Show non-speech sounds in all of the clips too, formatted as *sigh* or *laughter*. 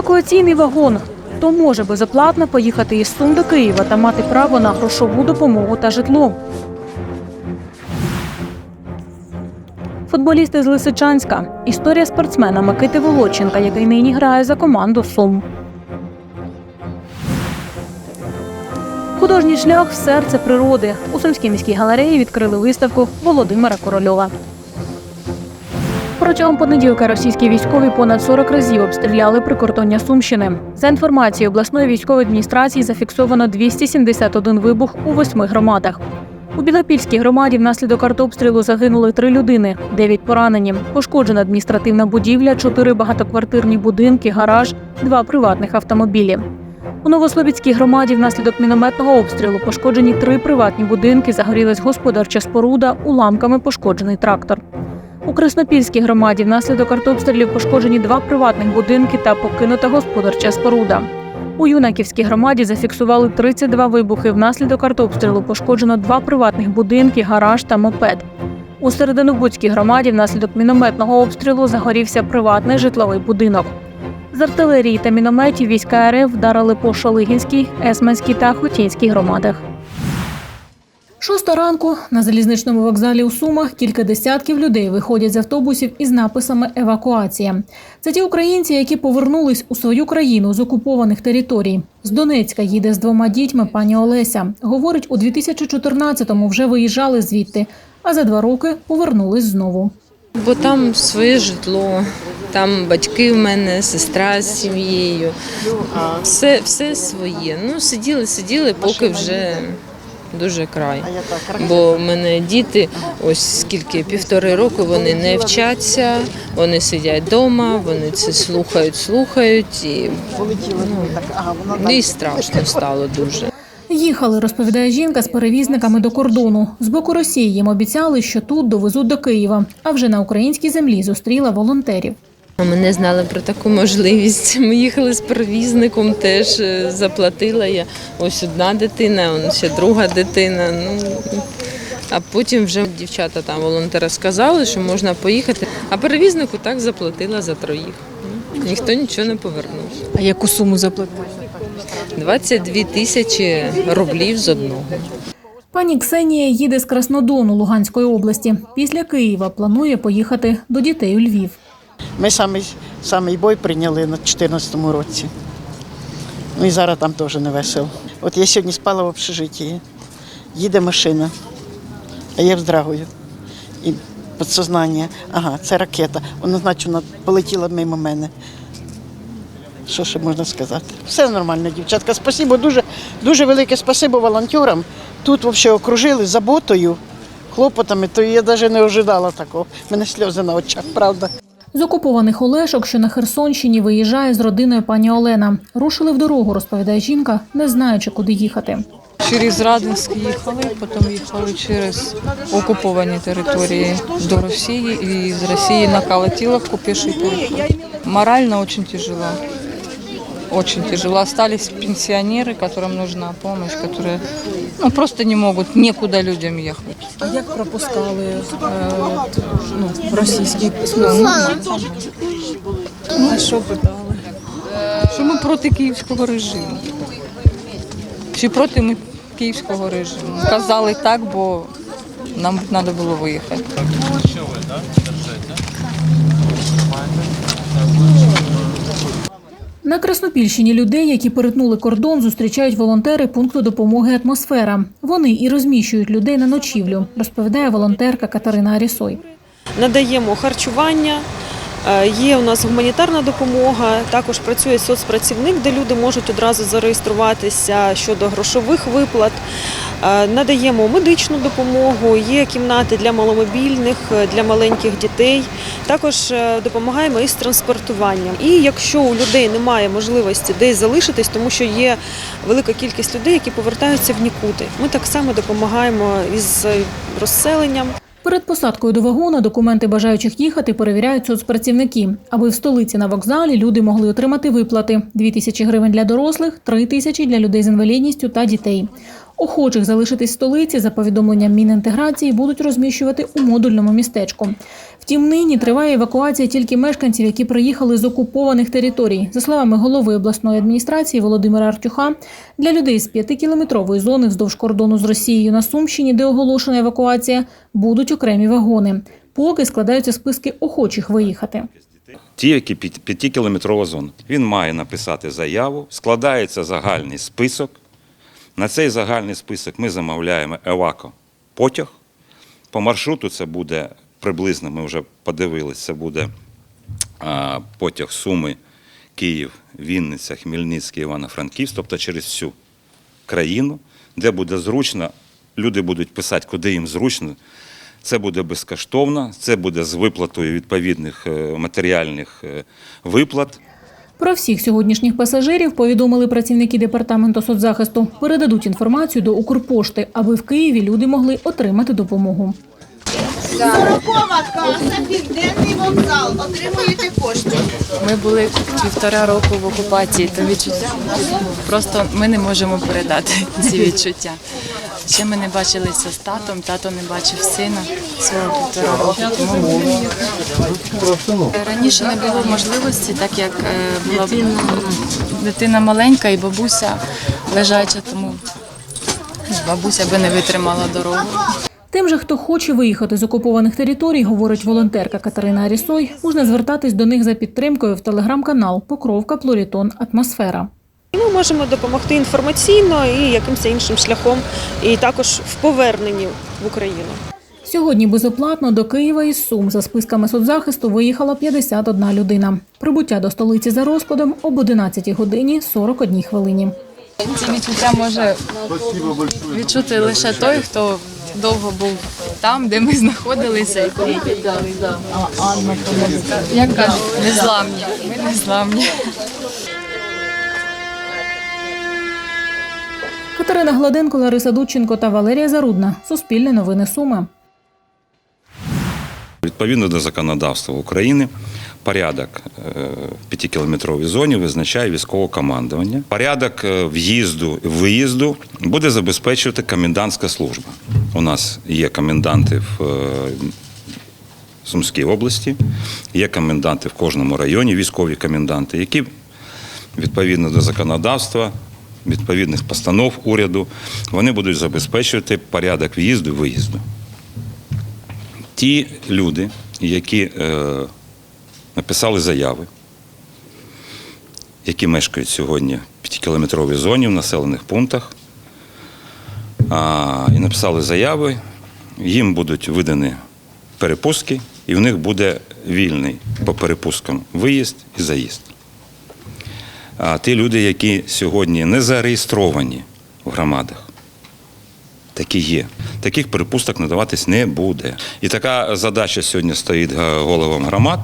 Евакуаційний вагон. Хто може безоплатно поїхати із Сум до Києва та мати право на грошову допомогу та житло? Футболісти з Лисичанська. Історія спортсмена Микити Волоченка, який нині грає за команду Сум. Художній шлях серце природи. У Сумській міській галереї відкрили виставку Володимира Корольова. Протягом понеділка російські військові понад 40 разів обстріляли прикордоння Сумщини. За інформацією обласної військової адміністрації, зафіксовано 271 вибух у восьми громадах. У Білопільській громаді внаслідок артобстрілу загинули три людини, дев'ять поранені. Пошкоджена адміністративна будівля, чотири багатоквартирні будинки, гараж, два приватних автомобілі. У Новослобідській громаді внаслідок мінометного обстрілу пошкоджені три приватні будинки, загорілась господарча споруда, уламками пошкоджений трактор. У Краснопільській громаді внаслідок артобстрілів пошкоджені два приватних будинки та покинута господарча споруда. У Юнаківській громаді зафіксували 32 вибухи. Внаслідок артобстрілу пошкоджено два приватних будинки, гараж та мопед. У Серединобудській громаді внаслідок мінометного обстрілу загорівся приватний житловий будинок. З артилерії та мінометів війська РФ вдарили по Шалигінській, Есменській та Хотінській громадах. Шоста ранку на залізничному вокзалі у Сумах кілька десятків людей виходять з автобусів із написами Евакуація. Це ті українці, які повернулись у свою країну з окупованих територій. З Донецька їде з двома дітьми пані Олеся. Говорить, у 2014-му вже виїжджали звідти, а за два роки повернулись знову. Бо там своє житло, там батьки в мене, сестра з сім'єю. Все, все своє. Ну, сиділи, сиділи, поки вже дуже край. Бо в мене діти, ось скільки півтори року, вони не вчаться, вони сидять вдома, вони це слухають, слухають, і, ну, і страшно стало дуже. Їхали, розповідає жінка з перевізниками до кордону. З боку Росії їм обіцяли, що тут довезуть до Києва, а вже на українській землі зустріла волонтерів. А Ми не знали про таку можливість. Ми їхали з перевізником, теж е, заплатила я. Ось одна дитина, ще друга дитина. Ну а потім вже дівчата там волонтери сказали, що можна поїхати. А перевізнику так заплатила за троїх. Ніхто нічого не повернув. А яку суму заплатили? 22 тисячі рублів з одного. Пані Ксенія їде з Краснодону Луганської області. Після Києва планує поїхати до дітей у Львів. Ми самий, самий бой прийняли на 2014 році. Ну і зараз там теж не весело. От я сьогодні спала в общежитті, їде машина, а я вздрагую. І підсознання, ага, це ракета. Вона, значить, полетіла мимо мене. Що ще можна сказати? Все нормально, дівчатка. Спасибо, дуже, дуже велике спасибо волонтерам. Тут взагалі окружили заботою, хлопотами, то я навіть не ожидала такого. У мене сльози на очах, правда. З окупованих Олешок, що на Херсонщині, виїжджає з родиною пані Олена. Рушили в дорогу, розповідає жінка, не знаючи, куди їхати. Через Радинськ їхали, потім їхали через окуповані території до Росії і з Росії на Калатіловку піший переход. Морально очень тяжело Очень тяжело. Остались пенсионеры, которым нужна помощь, которые ну, просто не могут некуда людям ехать. А як пропускали е, ну, російські А що питали? Що ми проти київського режиму. Чи проти ми київського режиму. Казали так, бо нам треба було виїхати. На Краснопільщині людей, які перетнули кордон, зустрічають волонтери пункту допомоги Атмосфера. Вони і розміщують людей на ночівлю, розповідає волонтерка Катерина Арісой. надаємо харчування. Е, Є у нас гуманітарна допомога. Також працює соцпрацівник, де люди можуть одразу зареєструватися щодо грошових виплат. Е, Надаємо медичну допомогу, є кімнати для маломобільних, е, для маленьких дітей. Також допомагаємо із транспортуванням. І якщо у людей немає можливості десь залишитись, тому що є велика кількість людей, які повертаються в нікуди, ми так само допомагаємо із розселенням. Перед посадкою до вагона документи бажаючих їхати перевіряють соцпрацівники, аби в столиці на вокзалі люди могли отримати виплати: 2 тисячі гривень для дорослих, 3 тисячі для людей з інвалідністю та дітей. Охочих залишитись столиці за повідомленням Мінінтеграції будуть розміщувати у модульному містечку. Втім, нині триває евакуація тільки мешканців, які приїхали з окупованих територій. За словами голови обласної адміністрації Володимира Артюха, для людей з п'ятикілометрової зони вздовж кордону з Росією на Сумщині, де оголошена евакуація, будуть окремі вагони. Поки складаються списки охочих виїхати. ті, які п'яти- п'ятикілометрова зона. Він має написати заяву, складається загальний список. На цей загальний список ми замовляємо евако потяг. По маршруту це буде приблизно, ми вже подивилися, це буде а, потяг Суми, Київ, Вінниця, Хмельницький, Івано-Франківськ, тобто через всю країну, де буде зручно. Люди будуть писати, куди їм зручно. Це буде безкоштовно, це буде з виплатою відповідних е, матеріальних е, виплат. Про всіх сьогоднішніх пасажирів повідомили працівники департаменту соцзахисту. Передадуть інформацію до Укрпошти, аби в Києві люди могли отримати допомогу. Сорокова каса, південний вокзал. Отримуєте пошту. Ми були півтора року в окупації, то відчуття просто ми не можемо передати *laughs* ці відчуття. Ще ми не бачилися з татом, тато не бачив сина свого півтора року. Тому раніше не було можливості, так як е, була дитина маленька і бабуся лежача, тому бабуся би не витримала дорогу. Тим же, хто хоче виїхати з окупованих територій, говорить волонтерка Катерина Арісой, можна звертатись до них за підтримкою в телеграм-канал Покровка Плорітон Атмосфера. Ми можемо допомогти інформаційно і якимось іншим шляхом, і також в поверненні в Україну. Сьогодні безоплатно до Києва із Сум за списками соцзахисту виїхала 51 людина. Прибуття до столиці за розкладом об 11 годині 41 хвилині. Ці відчуття може відчути лише той, хто довго був там, де ми знаходилися. Як кажуть, незламні. Ми незламні. Катерина Гладенко, Лариса Дудченко та Валерія Зарудна. Суспільне новини Суми. Відповідно до законодавства України, порядок е, в п'ятикілометровій зоні визначає військове командування. Порядок е, в'їзду і виїзду буде забезпечувати комендантська служба. У нас є коменданти в е, Сумській області, є коменданти в кожному районі, військові коменданти, які відповідно до законодавства, відповідних постанов уряду, вони будуть забезпечувати порядок в'їзду і виїзду. Ті люди, які е, написали заяви, які мешкають сьогодні в п'ятикілометровій зоні в населених пунктах, а, і написали заяви, їм будуть видані перепустки, і в них буде вільний по перепусткам виїзд і заїзд. А ті люди, які сьогодні не зареєстровані в громадах, такі є. Таких перепусток надаватись не буде. І така задача сьогодні стоїть е, головам громад,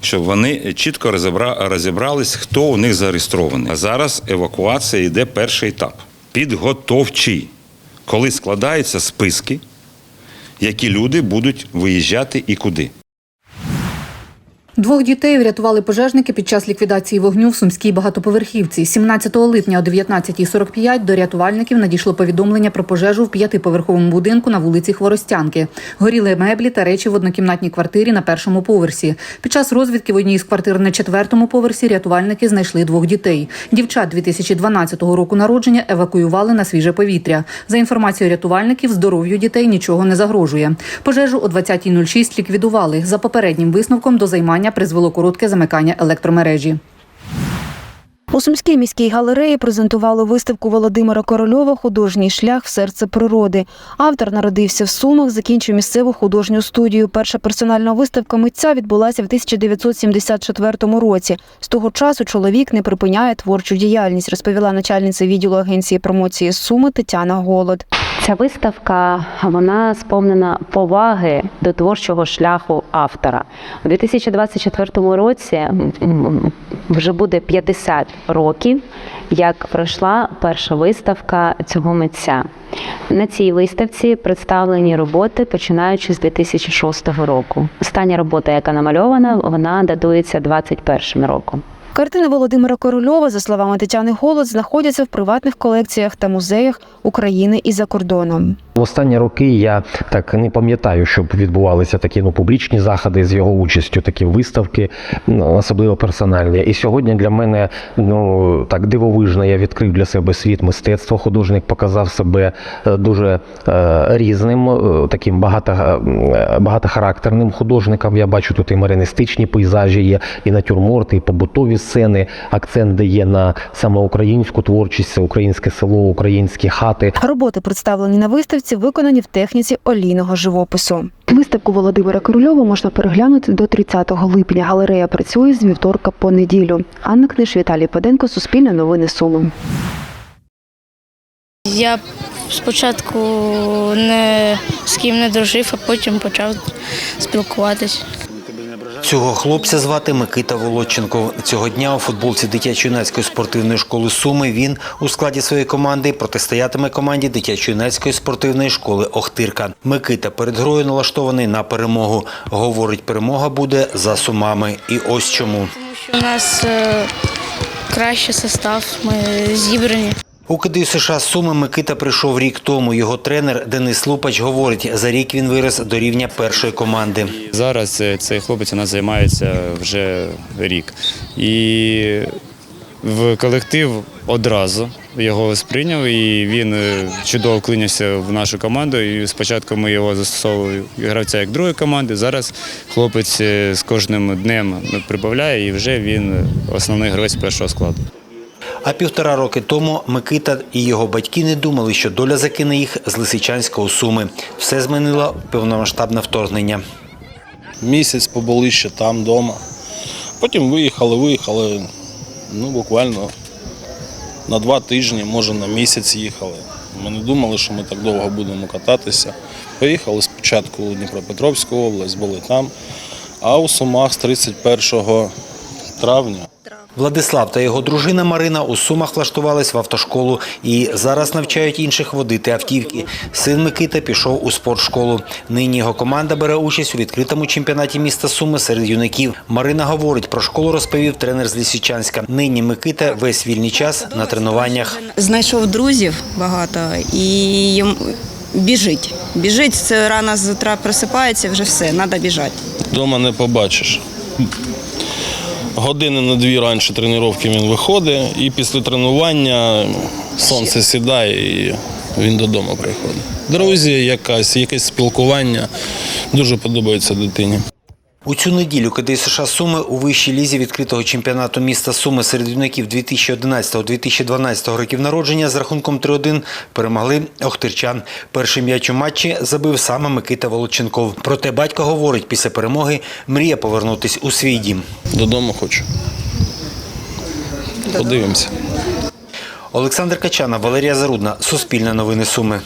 щоб вони чітко розібрались, хто у них зареєстрований. А зараз евакуація йде перший етап. Підготовчий, коли складаються списки, які люди будуть виїжджати і куди. Двох дітей врятували пожежники під час ліквідації вогню в сумській багатоповерхівці. 17 липня о 19.45 до рятувальників надійшло повідомлення про пожежу в п'ятиповерховому будинку на вулиці Хворостянки. Горіли меблі та речі в однокімнатній квартирі на першому поверсі. Під час розвідки в одній з квартир на четвертому поверсі рятувальники знайшли двох дітей. Дівчат 2012 року народження евакуювали на свіже повітря. За інформацією рятувальників, здоров'ю дітей нічого не загрожує. Пожежу о 20.06 ліквідували. За попереднім висновком до займання призвело коротке замикання електромережі. У Сумській міській галереї презентували виставку Володимира Корольова Художній шлях в серце природи. Автор народився в Сумах, закінчив місцеву художню студію. Перша персональна виставка митця відбулася в 1974 році. З того часу чоловік не припиняє творчу діяльність, розповіла начальниця відділу агенції промоції Суми Тетяна Голод. Ця виставка вона сповнена поваги до творчого шляху автора. У 2024 році вже буде 50 років, як пройшла перша виставка цього митця. На цій виставці представлені роботи починаючи з 2006 року. Остання робота, яка намальована, вона датується 21 роком. Картини Володимира Корольова, за словами Тетяни Голод, знаходяться в приватних колекціях та музеях України і за кордоном. В останні роки я так не пам'ятаю, щоб відбувалися такі ну публічні заходи з його участю, такі виставки, ну, особливо персональні. І сьогодні для мене ну так дивовижно. Я відкрив для себе світ мистецтва. Художник показав себе е, дуже е, різним, е, таким багато, е, багатохарактерним художником. Я бачу тут і маринистичні пейзажі, є і натюрморти, і побутові сцени. Акцент дає на саме українську творчість, українське село, українські хати. Роботи, представлені на виставці, виконані в техніці олійного живопису. Виставку Володимира Корольова можна переглянути до 30 липня. Галерея працює з вівторка по неділю. Анна Книж, Віталій Паденко, Суспільне новини Суми. Я спочатку не з ким не дружив, а потім почав спілкуватись. Цього хлопця звати Микита Володченко. Цього дня у футболці дитячо-юнацької спортивної школи Суми він у складі своєї команди протистоятиме команді дитячо-юнацької спортивної школи Охтирка. Микита перед грою налаштований на перемогу. Говорить, перемога буде за сумами. І ось чому. У нас е, кращий состав, ми зібрані. У КДЮ США Суми Микита прийшов рік тому. Його тренер Денис Лупач говорить, за рік він вирос до рівня першої команди. Зараз е, цей хлопець у нас займається вже рік. І в колектив одразу його сприйняв, і він е, чудово вклинився в нашу команду. І спочатку ми його застосовували гравця як другої команди. Зараз хлопець е, з кожним днем прибавляє і вже він основний гравець першого складу. А півтора роки тому Микита і його батьки не думали, що доля закине їх з Лисичанського Суми. Все змінило повномасштабне вторгнення. Місяць побули ще там вдома. Потім виїхали, виїхали ну, буквально на два тижні, може на місяць їхали. Ми не думали, що ми так довго будемо кататися. Поїхали спочатку у Дніпропетровську область, були там, а у Сумах з 31 травня. Владислав та його дружина Марина у Сумах влаштувались в автошколу і зараз навчають інших водити автівки. Син Микита пішов у спортшколу. Нині його команда бере участь у відкритому чемпіонаті міста Суми серед юнаків. Марина говорить, про школу розповів тренер з Лісичанська. Нині Микита весь вільний час на тренуваннях. Знайшов друзів багато і біжить. Біжить, це рано з утра просипається, вже все, треба біжати. Дома не побачиш. Години на дві раніше тренування він виходить, і після тренування сонце сідає і він додому приходить. Друзі, якась, якесь спілкування дуже подобається дитині. У цю неділю КД США Суми у вищій лізі відкритого чемпіонату міста Суми серед юнаків 2011-2012 років народження з рахунком 3-1 перемогли Охтирчан. Перший м'яч у матчі забив саме Микита Волоченков. Проте батько говорить, після перемоги мріє повернутись у свій дім. Додому хочу. Подивимося. Олександр Качана, Валерія Зарудна, Суспільне новини Суми.